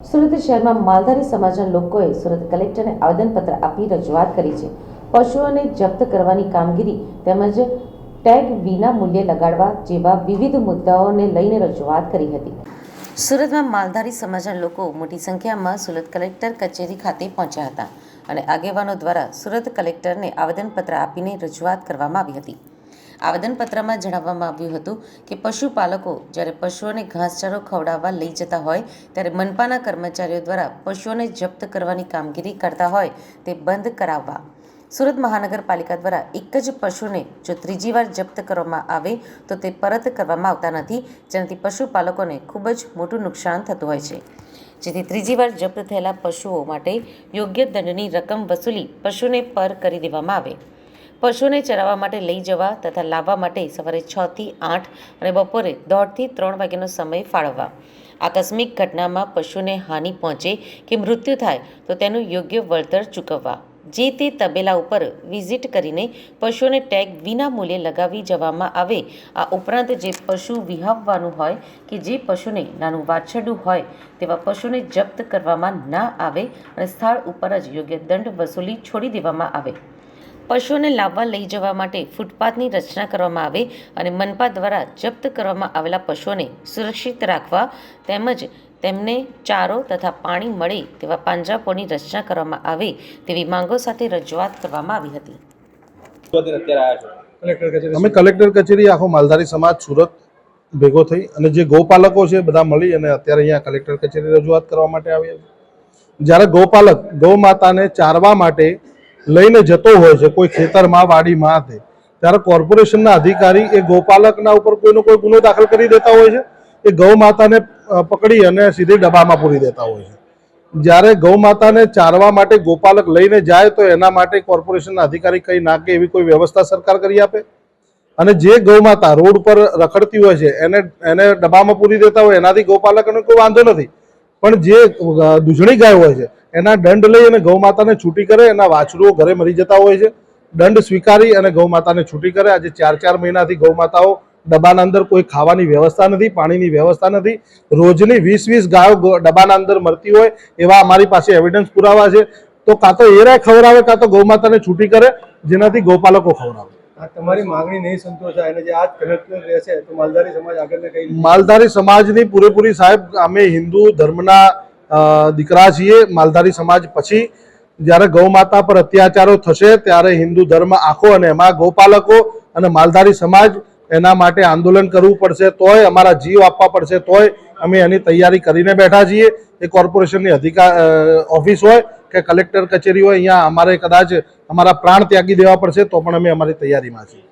સુરત શહેરમાં માલધારી સમાજના લોકોએ સુરત કલેક્ટરને આવેદનપત્ર આપી રજૂઆત કરી છે. પશુઓને જપ્ત કરવાની કામગીરી તેમજ ટેગ વિના મૂલ્યે લગાડવા જેવા વિવિધ મુદ્દાઓને લઈને રજૂઆત કરી હતી. સુરતમાં માલધારી સમાજના લોકો મોટી સંખ્યામાં સુરત કલેક્ટર કચેરી ખાતે પહોંચ્યા હતા અને આગેવાનો દ્વારા સુરત કલેક્ટરને આવેદનપત્ર આપીને રજૂઆત કરવામાં આવી હતી. આવેદનપત્રમાં જણાવવામાં આવ્યું હતું કે પશુપાલકો જ્યારે પશુઓને ઘાસચારો ખવડાવવા લઈ જતા હોય, ત્યારે મનપાના કર્મચારીઓ દ્વારા પશુઓને જપ્ત કરવાની કામગીરી કરતા હોય તે બંધ કરાવવા. સુરત મહાનગરપાલિકા દ્વારા એક જ પશુને જો ત્રીજી વાર જપ્ત કરવામાં આવે, તો તે પરત કરવામાં આવતા નથી, જેનાથી પશુપાલકોને ખૂબ જ મોટું નુકસાન થતું હોય છે. જેથી ત્રીજી વાર જપ્ત થયેલા પશુઓ માટે યોગ્ય દંડની રકમ વસૂલી પશુને પર કરી દેવામાં આવે. પશુને ચરાવવા માટે લઈ જવા તથા લાવવા માટે સવારે છથી આઠ અને બપોરે દોઢથી ત્રણ વાગ્યાનો સમય ફાળવવા. આકસ્મિક ઘટનામાં પશુને હાનિ પહોંચે કે મૃત્યુ થાય તો તેનું યોગ્ય વળતર ચૂકવવા. જે તે તબેલા ઉપર વિઝિટ કરીને પશુને ટેગ વિના મૂલ્યે લગાવી જવામાં આવે, આ ઉપરાંત જે પશુ વિહાવવાનું હોય કે જે પશુને નાનું વાછરડું હોય તેવા પશુને જપ્ત કરવામાં ના આવે અને સ્થળ ઉપર જ યોગ્ય દંડ વસૂલી છોડી દેવામાં આવે. પશુઓને લાવવા લઈ જવા માટે ફૂટપાથની રચના કરવામાં આવે અને મનપા દ્વારા જપ્ત કરવામાં આવેલા પશુઓને સુરક્ષિત રાખવા તેમજ તેમને ચારો તથા પાણી મળે તેવા પાંજરાપોળની રચના કરવામાં આવે તેવી માંગો સાથે રજૂઆત કરવામાં આવી હતી. અત્યારે આવ્યા છો? કલેક્ટર કચેરી અમે કલેક્ટર કચેરી આખો માલધારી સમાજ સુરત ભેગો થઈ અને જે ગૌપાલકો છે બધા મળી અને અત્યારે અહીંયા કલેક્ટર કચેરી રજૂઆત કરવા માટે આવ્યા જ્યારે ગૌપાલક ગૌ માતાને ચારવા માટે લઈને જતો હોય છે, કોઈ ખેતરમાં વાડીમાં તે ત્યારે કોર્પોરેશનના અધિકારી એ ગોપાલકના ઉપર કોઈનો કોઈ ગુનો દાખલ કરી દેતા હોય છે, એ ગૌ માતાને પકડી અને સીધી ડબ્બામાં પૂરી દેતા હોય છે. જ્યારે ગૌ માતાને ચારવા માટે ગોપાલક લઈને જાય, તો એના માટે કોર્પોરેશનના અધિકારી કંઈ નાખે એવી કોઈ વ્યવસ્થા સરકાર કરી આપે? અને જે ગૌમાતા રોડ પર રખડતી હોય છે, એને એને ડબ્બામાં પૂરી દેતા હોય, એનાથી ગૌપાલકોને કોઈ વાંધો નથી. પણ જે દૂધણી ગાય હોય છે, એના દંડ લઈ અને ગૌમાતાને છૂટી કરે, એના વાછરુઓ ઘરે મરી જતા હોય છે. દંડ સ્વીકારી અને ગૌમાતાને છૂટી કરે. આજે ચાર ચાર મહિનાથી ગૌમાતાઓ ડબ્બાના અંદર કોઈ ખાવાની વ્યવસ્થા નથી, પાણીની વ્યવસ્થા નથી. રોજની વીસ વીસ ગાયો ડબ્બાના અંદર મરતી હોય, એવા અમારી પાસે એવિડન્સ પુરાવા છે. તો કાં તો એરાય ખવડાવે, કાં તો ગૌમાતાને છૂટી કરે, જેનાથી ગૌપાલકો ખવડાવે. તમારી માંગણી નહીં સંતોષાય અને જે આજ કલેક્ટર રહેશે તો માલધારી સમાજ આગળને કઈ માલધારી સમાજની પૂરેપૂરી સાહેબ, અમે હિન્દુ ધર્મના દીકરા છીએ. માલધારી સમાજ પછી જ્યારે ગૌ માતા પર અત્યાચારો થશે, ત્યારે હિન્દુ ધર્મ આખો અને એમાં ગૌપાલકો અને માલધારી સમાજ એના માટે આંદોલન કરવું પડશે. તોય અમારા જીવ આપવા પડશે. તોય અમે એની તૈયારી કરીને બેઠા છીએ. એ કોર્પોરેશનની અધિકાર ઓફિસ હોય કે કલેક્ટર કચેરી હોય અહીંયા અમારે કદાચ અમારા પ્રાણ ત્યાગી દેવા પડશે તો પણ અમે અમારી તૈયારીમાં છીએ.